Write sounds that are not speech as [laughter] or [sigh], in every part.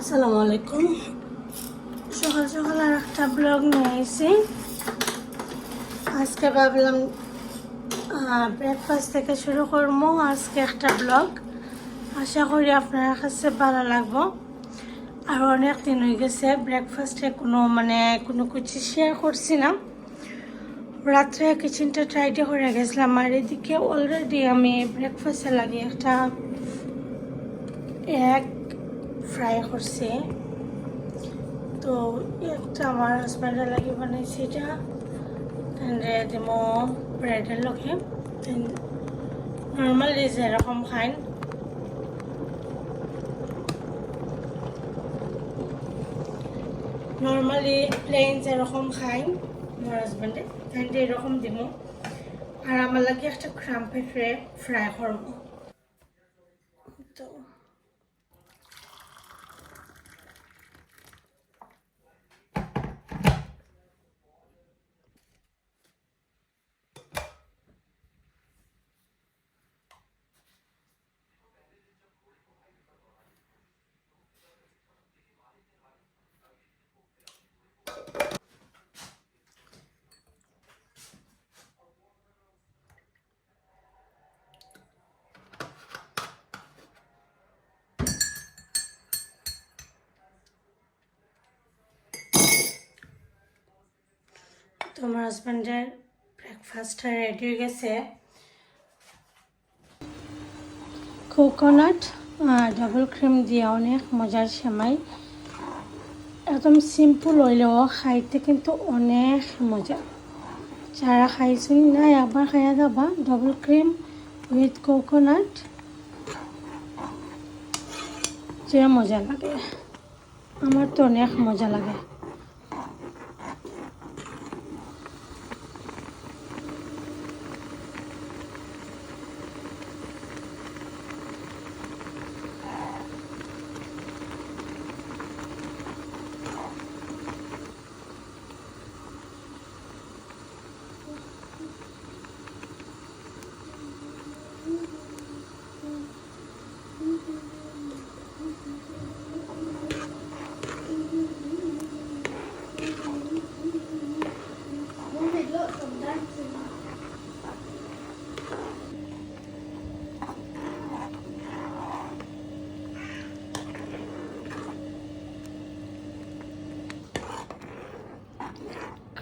আসসালামু আলাইকুম। সকাল সকাল আর একটা ব্লগ নিয়ে এসেছি আজকে ভাবলাম ব্রেকফাস্ট থেকে শুরু করব, আজকে একটা ব্লগ আশা করি আপনার কাছে ভালো লাগবো। আর অনেক দিন হয়ে গেছে ব্রেকফাস্টে কোনো মানে কোনো কিছু শেয়ার করছি না। রাত্রে কিচেনটা ট্রাইডে করে গেছিলাম, আর এদিকে অলরেডি আমি ব্রেকফাস্টে লাগে একটা এক ফ্রাই করছি। তো একটা আমার হাজব্যান্ডের লাগে বানাইছি এটা। দিব ব্রেডের লগে। নর্মালি যেরকম খাই নর্মালি প্লেন যেরকম খাই আমার হাজব্যান্ডে তাহলে এরকম দিব। আর আমার লাগে একটা ক্রাম্পে ফ্রাই করব। তো তোমার হাজব্যান্ডের ব্রেকফাস্টটা রেডি হয়ে গেছে। কোকোনাট ডাবল ক্রিম দিয়ে অনেক মজার সেমাই। একদম সিম্পল হইলেও খাইতে কিন্তু অনেক মজা। যারা খাইছেন না, একবার খাইয়া যাবা। ডাবল ক্রিম উইথ কোকোনাট যে মজা লাগে। আমার তো অনেক মজা লাগে।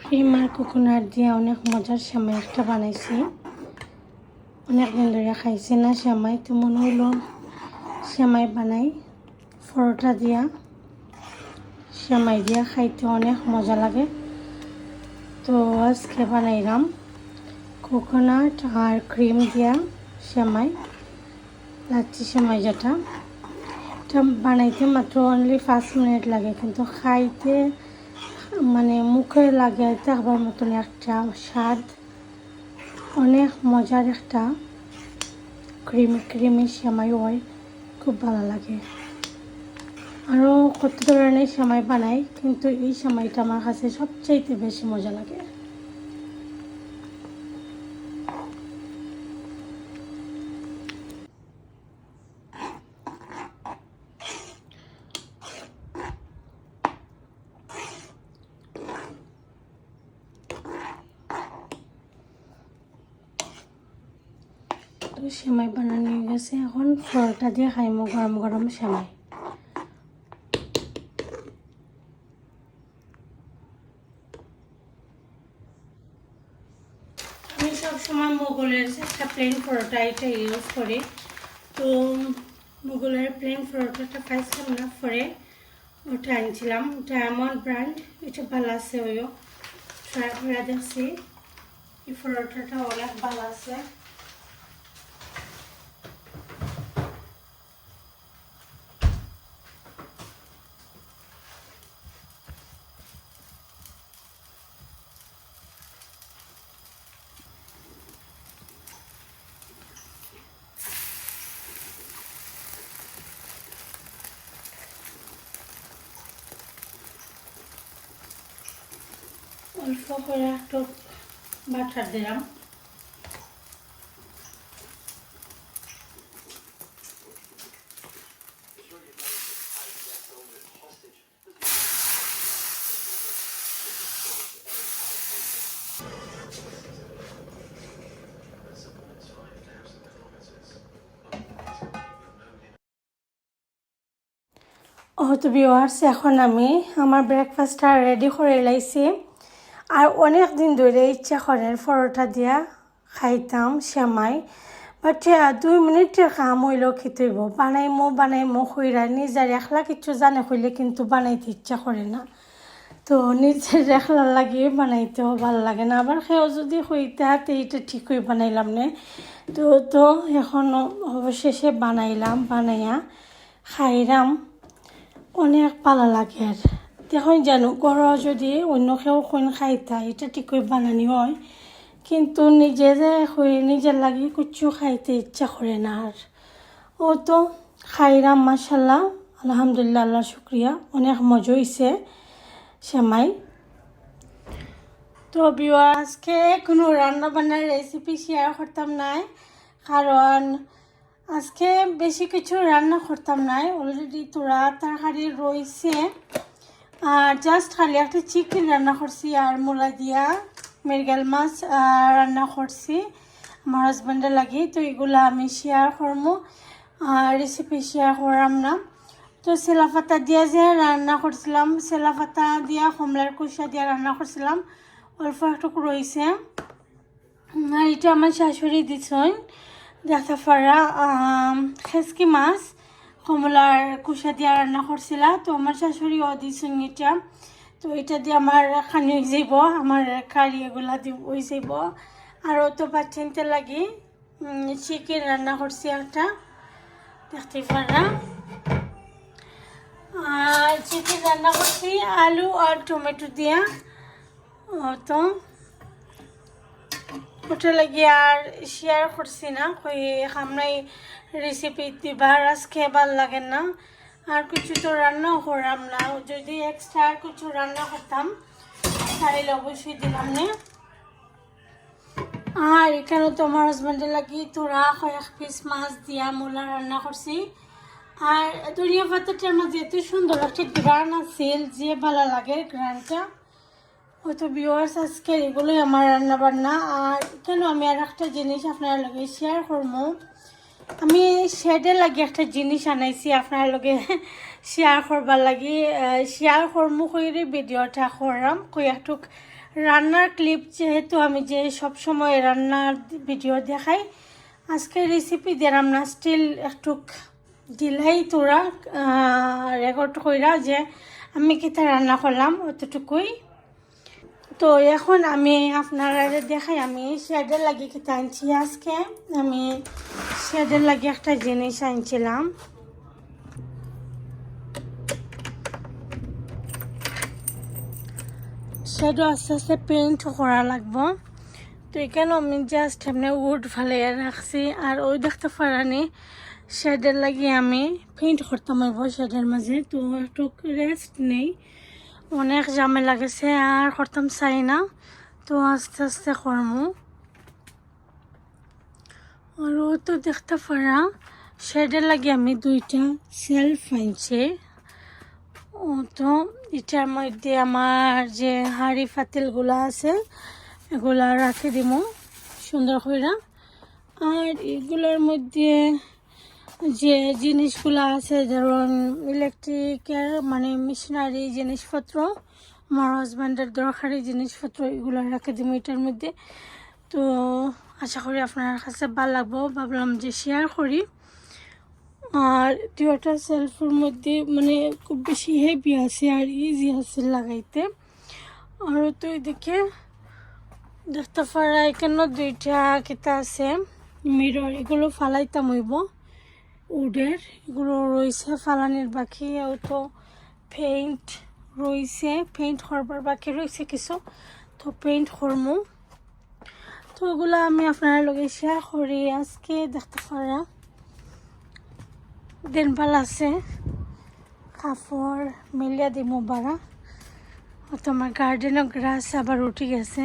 ক্রিম আর কোকোনাট দিয়ে অনেক মজার সেমাই একটা বানাইছি। অনেক দিন ধরে খাইছি না সেমাই তো মনে হইল সেমাই বানাই। পরোটা দিয়া সেমাই দিয়া খাইতে অনেক মজা লাগে। তো আজকে বানাইলাম কোকোনাট আর ক্রিম দিয়া সেমাই লাচ্ছি সেমাই যেটা। এটা বানাইতে মাত্র অনলি পাঁচ মিনিট লাগে, কিন্তু খাইতে মানে মুখে লাগে দেখবার মতন একটা স্বাদ, অনেক মজার একটা ক্রিমি ক্রিমি সেমাই হয়, খুব ভালো লাগে। আরও কত ধরনের সেমাই বানাই, কিন্তু এই সেমাইটা আমার কাছে সবচাইতে বেশি মজা লাগে। সেমাই বানানো হয়ে গেছে। এখন পরোটা দিয়ে খাইমো গরম গরম সেমাই। আমি সবসময় মোগলের প্লেন এটা ইউজ করি। তো মোগলের প্লেন পরোটাটা পাইছিলাম না পরে। ওটা আনছিলাম। ডায়মন্ড ব্র্যান্ড এটা ভালো আছে ওইও ট্রাই করে দেখছি। এই অনেক ভালো আছে। অল্প করে একটু বাটার দিলাম। ভিওয়ার্স এখন আমি আমার ব্রেকফাস্টটা রেডি করে লাইছি। আর অনেক দিন ধরে ইচ্ছা করে পরোটা দিয়া খাইতাম শ্যামাই বাট দুই মিনিটের কাম হইলেও খেতেইব বানাইমো বানাইমো খুঁড়া নিজের একলা কিছু জানে হইলে কিন্তু বানাইতে ইচ্ছা করে না। তো নিজের একলা লাগিয়ে বানাইতেও ভালো লাগে না। আবার সেও যদি হইতে হাতে এটা ঠিকই বানাইলাম নে, তো তো এখন অবশেষে বানাইলাম, বানাইয়া খাইলাম অনেক ভালো লাগে আর। দেখুন জানো গড় যদি অন্য কেউ খাই খাইতা এটা ঠিকই বানানি হয় কিন্তু নিজে যে নিজের লাগি কিছু খাইতে ইচ্ছা করে না আর ও তো খাইরাম মাসাল্লাহ আলহামদুলিল্লাহ, আল্লাহ শুক্রিয়া অনেক মজা হয়েছে শ্যামাই। তো আজকে কোনো রান্না বান্নার রেসিপি শেয়ার করতাম নাই কারণ আজকে বেশি কিছু রান্না করতাম নাই। অলরেডি তোরা তরকারি রয়েছে আর জাস্ট খালি একটা চিকেন রান্না করছি আর মূলা দিয়া মৃগেল মাছ রান্না করছি। আমার হাজব্যান্ডের লাগি, তো এগুলো আমি শেয়ার করব রেসিপি শেয়ার করাম না। তো সেলাফাতা দিয়া যে রান্না করছিলাম সেলাফাতা দিয়া, কমলার কুসা দিয়া রান্না করছিলাম। অল্প একটু রয়েছে আর এটা আমার শাশুড়ি দিছেন পারা খেসকি মাছ। কমলার কুসা দিয়া রান্না করছিলা তো আমার শাশুড়িও দিছেন এটা তো এটা দিয়ে আমার খানি যাইব আমার কারি এগুলা হয়ে যাইব আর তো বাচ্চাইতে লাগি চিকেন রান্না করছি একটা দেখতে পারা আর চিকেন রান্না করছি আলু আর টমেটো দিয়া। ও তো ওটা লাগি আর শেয়ার করছি না, কই আমরাই রেসিপি দিবার আজকে ভালো লাগে না। আর কিছু তো রান্নাও করাম না, যদি এক্সট্রা আর কিছু রান্না করতাম তাহলে অবশ্যই দিলাম না? আর এখানে তো আমার লাগি তোরা কয়েক পিস মাছ দিয়া, মূলা রান্না করছি আর দরিয়া পাতাটার মাঝে এত সুন্দর একটা গ্রান আছিল যে ভালো লাগে গ্রানটা হয়তো ভিউয়ার্স আজকে এগুলোই আমার রান্না বান্না আর কেন আমি আর একটা জিনিস আপনার লগে শেয়ার করব? আমি শেডে লাগি একটা জিনিস আনাইছি আপনার লগে [laughs] শেয়ার করবার লাগি। শেয়ার করমু কইরে ভিডিওটা করাম। কই একটু রান্নার ক্লিপ যেহেতু আমি যে সব সময় রান্নার ভিডিও দেখাই, আজকে রেসিপি দিলাম না স্টিল একটু দিলাই তোরা রেকর্ড কইরা যে আমি কিতা রান্না করলাম, অতটুকুই। তো এখন আমি আপনারা দেখাই, আমি শেডের লাগি কিতা আনছি আজকে। আমি শেডের লাগি একটা জিনিস আনছিলাম। শেডও আস্তে আস্তে পেইন্ট করা লাগবো। তো এখানে আমি জাস্ট এমনি উড ফালাইয়া রাখছি। আর ওই দেখতে পারানি, শেডের লাগিয়ে আমি পেইন্ট করতাম শেডের মাঝে। তো একটু রেস্ট নেই। অনেক ঝামেলা গেছে আর করতাম চাই না। তো আস্তে আস্তে করমু। আর ও তো দেখতে পারা, শেডের লাগে আমি দুইটা সেলফ আনছি। ও তো এটার মধ্যে আমার যে হাঁড়ি ফাতিলগুলো আছে, এগুলা রাখি দিব সুন্দর করে আর এগুলোর মধ্যে যে জিনিসগুলো আছে ধরুন ইলেকট্রিকের মানে মেশিনারি জিনিসপত্র, আমার হাজব্যান্ডের দরকারি জিনিসপত্র, এগুলো রাখে দিব এটার মধ্যে। তো আশা করি আপনার কাছে ভালো লাগবো। ভাবলাম যে শেয়ার করি। আর দুটা সেলফের মধ্যে মানে খুব বেশি হেভি আছে আর ইজি আছে লাগাইতে। আর তো এদিকে দেখতে পারা এখানে দুইটা কিতা আছে মিরর এগুলো ফালাইতাম হইব। উডের, এগুলো রয়েছে, ফালানির বাকি তো পেইন্ট রয়েছে পেইন্ট করবার বাকি রয়েছে কিছু, তো পেইন্ট করমু। তো ওগুলো আমি আপনার লগে শেয়ার করি আজকে, দেখতে পারা দিনপাল আছে। কাপড় মেলিয়া দিমু বাড়া। তোমার গার্ডেনও গ্রাস আবার উঠে গেছে।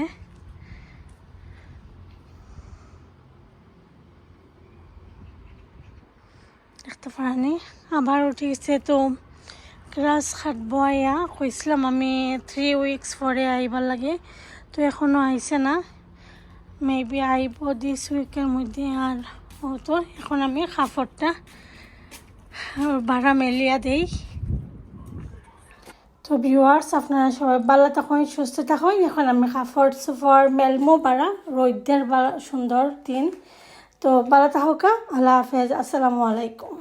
দেখতে পারানি। আবার উঠে গেছে তো গ্রাস খাটবো আয়া কইছিলাম আমি থ্রি উইকস পরে আইবার লাগে। তো এখনও আইছে না। মেবি আইব দিস উইকের মধ্যে আর তো এখন আমি কাপড়টা বাড়া মেলিয়া দেই। তো ভিউয়ার্স আপনারা সবাই ভালো থাকুন, সুস্থ থাকুন। এখন আমি কাপড় সুফর মেলমো রোদ্রের বা সুন্দর দিন। তো ভালো থাকুকা আল্লাহ হাফেজ আসসালামু আলাইকুম।